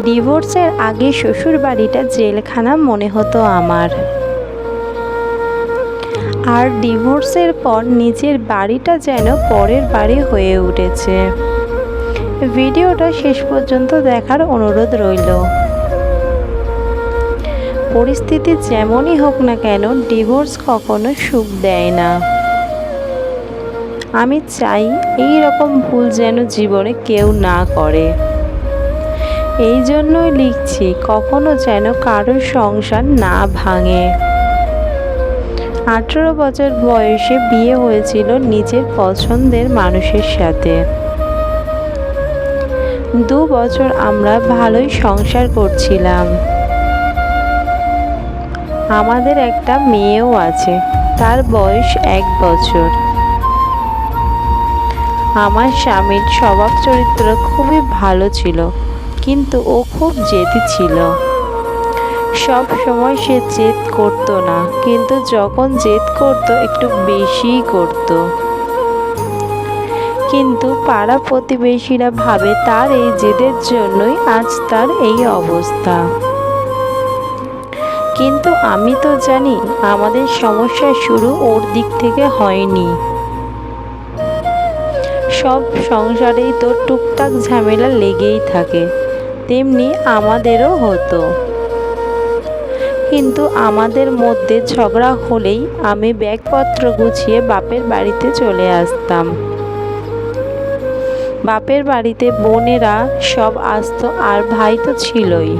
ডিভোর্সের আগে শ্বশুর বাড়িটা জেলখানা মনে হতো আমার। আর ডিভোর্সের পর নিজের বাড়িটা যেন পরের বাড়ি হয়ে উঠেছে। ভিডিওটা শেষ পর্যন্ত দেখার অনুরোধ রইল। পরিস্থিতি যেমনই হোক না কেন, ডিভোর্স কখনো সুখ দেয় না। আমি চাই এই রকম ভুল যেন জীবনে কেউ না করে। এই জন্যই লিখছি, কখনো যেন কারোর সংসার না ভাঙে। আঠেরো বছর বয়সে বিয়ে হয়েছিল নিজের পছন্দের মানুষের সাথে। দু বছর আমরা ভালোই সংসার করছিলাম। আমাদের একটা মেয়েও আছে, তার বয়স এক বছর। আমার স্বামীর স্বভাব চরিত্র খুবই ভালো ছিল। কিন্তু ও খুব জেদি ছিল। সব সময় সে জেদ করতো না, কিন্তু যখন জেদ করতো, একটু বেশিই করতো। কিন্তু পাড়া প্রতিবেশীরা ভাবে তার এই জেদের জন্যই আজ তার এই অবস্থা। কিন্তু আমি তো জানি, আমাদের সমস্যা শুরু ওর দিক থেকে হয়নি। সব সংসারেই তো টুকটাক ঝামেলা লেগেই থাকে। তেমনি আমাদেরও হতো। কিন্তু আমাদের মধ্যে ঝগড়া হলেই আমি ব্যাগপত্র গুছিয়ে বাপের বাড়িতে চলে আসতাম। বাপের বাড়িতে বোনেরা সব আসতো আর ভাই তো ছিলই।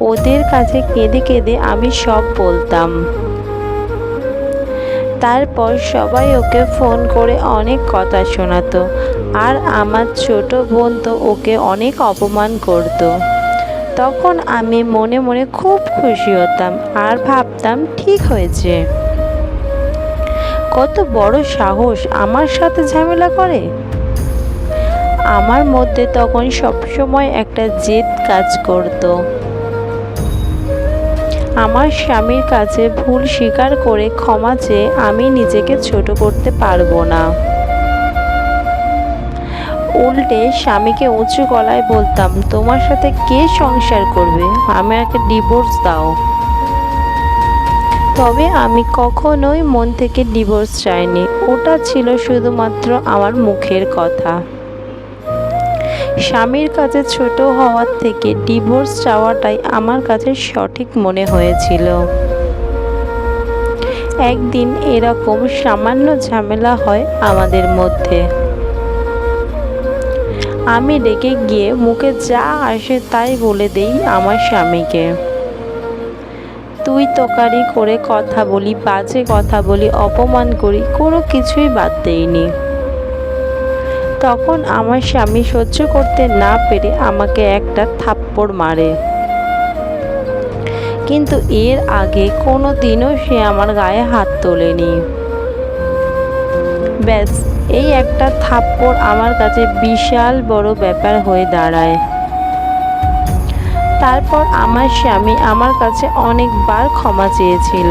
ওদের কাছে কেঁদে কেঁদে আমি সব বলতাম। তারপর সবাই ওকে ফোন করে অনেক কথা শোনাতো। আর আমার ছোট বোন তো ওকে অনেক অপমান করতো। তখন আমি মনে মনে খুব খুশি হতাম আর ভাবতাম ঠিক হয়েছে। কত বড় সাহস আমার সাথে ঝামেলা করে। আমার মধ্যে তখন সবসময় একটা জেদ কাজ করতো। আমার স্বামীর কাছে ভুল স্বীকার করে ক্ষমা চেয়ে আমি নিজেকে ছোট করতে পারব না। উল্টে স্বামীকে উঁচু গলায় বলতাম, তোমার সাথে কে সংসার করবে? আমি আমাকে ডিভোর্স দাও। তবে আমি কখনোই মন থেকে ডিভোর্স চাইনি। ওটা ছিল শুধুমাত্র আমার মুখের কথা। স্বামীর কাছে ছোট হওয়ার থেকে ডিভোর্স চাওয়াটাই আমার কাছে সঠিক মনে হয়েছিল। একদিন এরকম সামান্য ঝামেলা হয় আমাদের মধ্যে। আমি রেগে গিয়ে মুখে যা আসে তাই বলে দেই আমার স্বামীকে। তুই তোকারি করে কথা বলি, বাজে কথা বলি, অপমান করি, কোনো কিছুই বাদ দেইনি। তখন আমার স্বামী সহ্য করতে না পেরে আমাকে একটা থাপ্পড় মারে। কিন্তু এর আগে কোনো দিনও সে আমার গায়ে হাত তোলেনি। ব্যাস এই একটা থাপ্পড় আমার কাছে বিশাল বড় ব্যাপার হয়ে দাঁড়ায়। তারপর আমার স্বামী আমার কাছে অনেকবার ক্ষমা চেয়েছিল।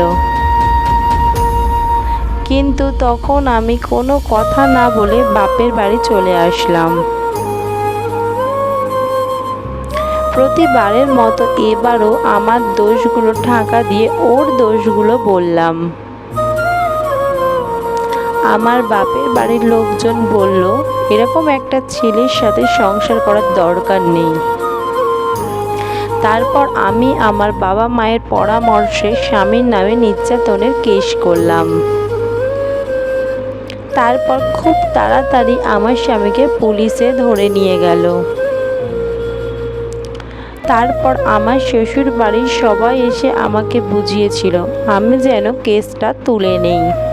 কিন্তু তখন আমি কোনো কথা না বলে বাপের বাড়ি চলে আসলাম। প্রতিবারের মতো এবারও আমার দোষগুলো ঢাকা দিয়ে ওর দোষগুলো বললাম। আমার বাপের বাড়ির লোকজন বলল, এরকম একটা ছেলের সাথে সংসার করার দরকার নেই। তারপর আমি আমার বাবা মায়ের পরামর্শে স্বামীর নামে নির্যাতনের কেস করলাম। তারপর খুব তাড়াতাড়ি আমার স্বামীকে পুলিশে ধরে নিয়ে গেল। তারপর আমার শ্বশুর বাড়ির সবাই এসে আমাকে বুঝিয়েছিল, আমি যেন কেসটা তুলে নেই।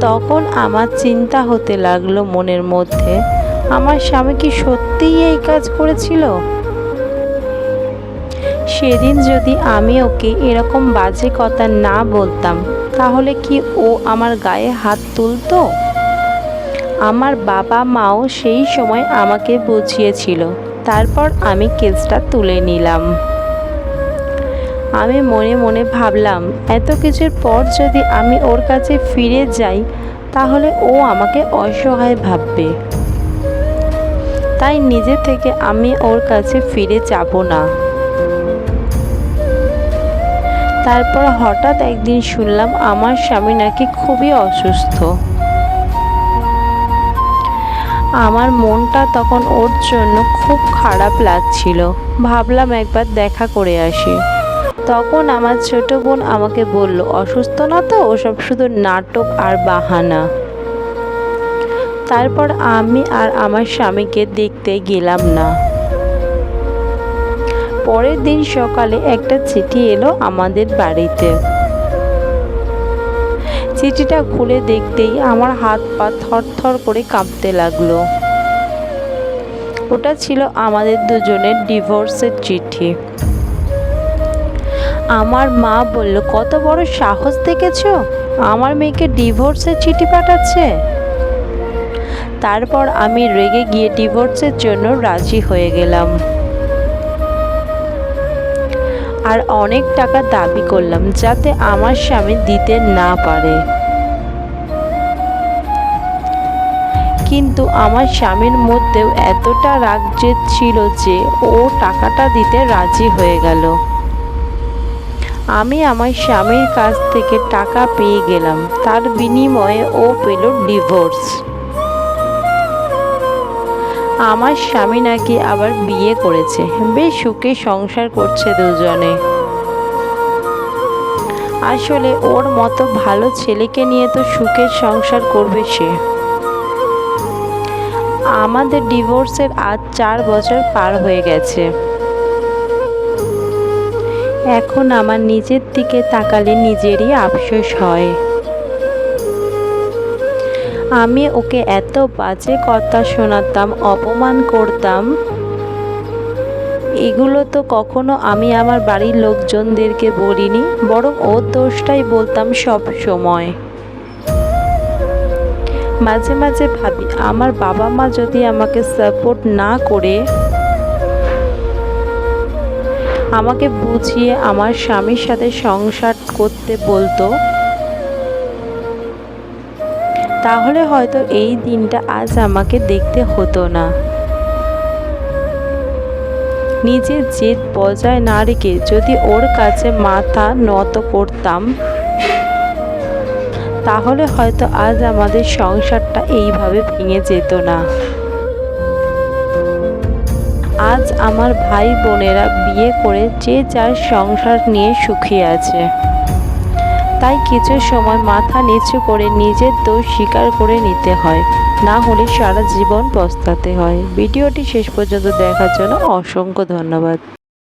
তখন আমার চিন্তা হতে লাগল মনের মধ্যে, আমার স্বামী কি সত্যিই এই কাজ করেছিল? সেদিন যদি আমি ওকে এরকম বাজে কথা না বলতাম, তাহলে কি ও আমার গায়ে হাত তুলতো? আমার বাবা মাও সেই সময় আমাকে বুঝিয়েছিল, তারপর আমি কেসটা তুলে নিলাম। আমি মনে মনে ভাবলাম, এত কিছুর পর যদি আমি ওর কাছে ফিরে যাই, তাহলে ও আমাকে অসহায় ভাববে। তাই নিজে থেকে আমি ওর কাছে ফিরে যাব না। তারপর হঠাৎ একদিন শুনলাম আমার স্বামী নাকি খুবই অসুস্থ। আমার মনটা তখন ওর জন্য খুব খারাপ লাগছিল। ভাবলাম একবার দেখা করে আসি। তখন আমার ছোট বোন আমাকে বলল, অসুস্থ না তো? ওসব শুধু নাটক আর বাহানা। তারপর আমি আর আমার স্বামীকে দেখতে গেলাম না। পরের দিন সকালে একটা চিঠি এলো আমাদের বাড়িতে। চিঠিটা খুলে দেখতেই আমার হাত পা থরথর করে কাঁপতে লাগল। ওটা ছিল আমাদের দুজনের ডিভোর্সের চিঠি। আমার মা বলল, কত বড় সাহস দেখেছ? আমার মেয়েকে ডিভোর্সের চিঠি পাঠাচ্ছে। তারপর আমি রেগে গিয়ে ডিভোর্সের জন্য রাজি হয়ে গেলাম। আর অনেক টাকা দাবি করলাম, যাতে আমার স্বামী দিতে না পারে। কিন্তু আমার স্বামীর মধ্যেও এতটা রাগ জেদ ছিল যে ও টাকাটা দিতে রাজি হয়ে গেল। আমি আমার স্বামীর কাছ থেকে টাকা পেয়ে গেলাম। তার বিনিময়ে ও পেল ডিভোর্স। আমার স্বামী নাকি আবার বিয়ে করেছে। বেশ সুখে সংসার করছে দুজনে। আসলে ওর মতো ভালো ছেলেকে নিয়ে তো সুখের সংসার করবে সে। আমাদের ডিভোর্সের আজ চার বছর পার হয়ে গেছে। এখন আমার নিজের দিকে তাকালে নিজেরই আফসোস হয়। আমি ওকে এত বাজে কথা শোনাতাম, অপমান করতাম, এগুলো তো কখনো আমি আমার বাড়ির লোকজনদেরকে বলিনি, বরং ওর দোষটাই বলতাম সব সময়। মাঝে মাঝে ভাবি, আমার বাবা মা যদি আমাকে সাপোর্ট না করে আমাকে বুঝিয়ে আমার স্বামীর সাথে সংসার করতে বলতো। তাহলে হয়তো এই দিনটা আজ আমাকে দেখতে হতো না। নিজের জেদ বজায় না রেখে যদি ওর কাছে মাথা নত করতাম, তাহলে হয়তো আজ আমাদের সংসারটা এইভাবে ভেঙে যেত না। আজ আমার ভাই বোনেরা বিয়ে করে যে যার সংসার নিয়ে সুখী আছে। তাই কিছু সময় মাথা নিচু করে নিজের দোষ স্বীকার করে নিতে হয়। না হলে সারা জীবন পস্তাতে হয়। ভিডিওটি শেষ পর্যন্ত দেখার জন্য অসংখ্য ধন্যবাদ।